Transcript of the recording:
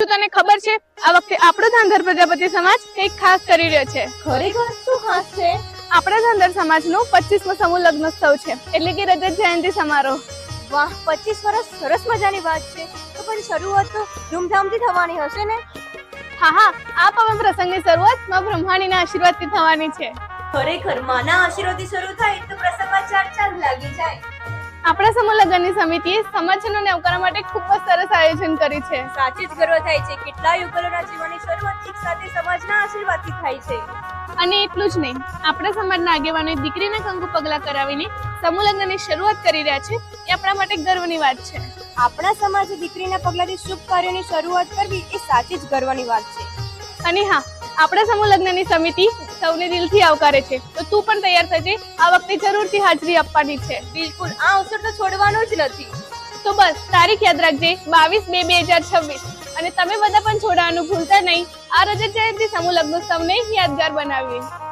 શું તને ખબર છે આ વખતે આપણો ધાંધર પ્રજાપતિ સમાજ કંઈક ખાસ કરી રહ્યો છે. ખરેખર શું ખાસ છે? આપણા ધાંધર સમાજનો પચીસમો સમૂહ લગ્નોત્સવ છે એટલે કે રજત જયંતિ સમારોહ. વાહ પચીસ વર્ષ સરસ મજાની વાત છે. તો પણ શરૂઆત તો ધૂમધામથી થવાની હશે ને? હા હા આ પવન પ્રસંગની શરૂઆતમાં બ્રહ્માણીના આશીર્વાદથી થવાની છે. ખરેખર માના આશીર્વાદથી શરૂ થાય તો પ્રસંગમાં ચાર ચાંદ લાગી જાય. આપણા સમૂહ લગ્નની સમિતિએ સમાજજનોને આવકારવા માટે ખૂબ જ સરસ આયોજન કર્યું છે. સાચી જ ગર્વ થાય છે. કેટલા યુગલોના જીવનની શરૂઆત એક સાથે સમાજના આશીર્વાદથી થાય છે. અને એટલું જ નહીં આપણા સમાજના આગેવાનોએ દીકરીના કંકુ પગલા કરાવીને સમૂહ લગ્નની શરૂઆત કરી રહ્યા છે એ આપણા માટે ગર્વની વાત છે. આપણા સમાજે દીકરીના પગલાથી શુભ કાર્યોની શરૂઆત કરવી એ સાચી જ ગર્વની વાત છે. અને હા આપણા સમૂહ લગ્નની સમિતિ સૌને દિલથી આવકારે છે. તો તું પણ તૈયાર થજે. આ વખતે જરૂરથી હાજરી આપવાની છે. બિલકુલ. આ અવસર તો છોડવાનો જ નથી. તો બસ, તારીખ યાદ રાખજે. બાવીસ બે બે હજાર છવ્વીસ. અને તમે બધા પણ છોડવાનું ભૂલતા નહીં. આ રજત જયંતિ સમૂહ લગ્નોત્સવને યાદગાર બનાવીએ.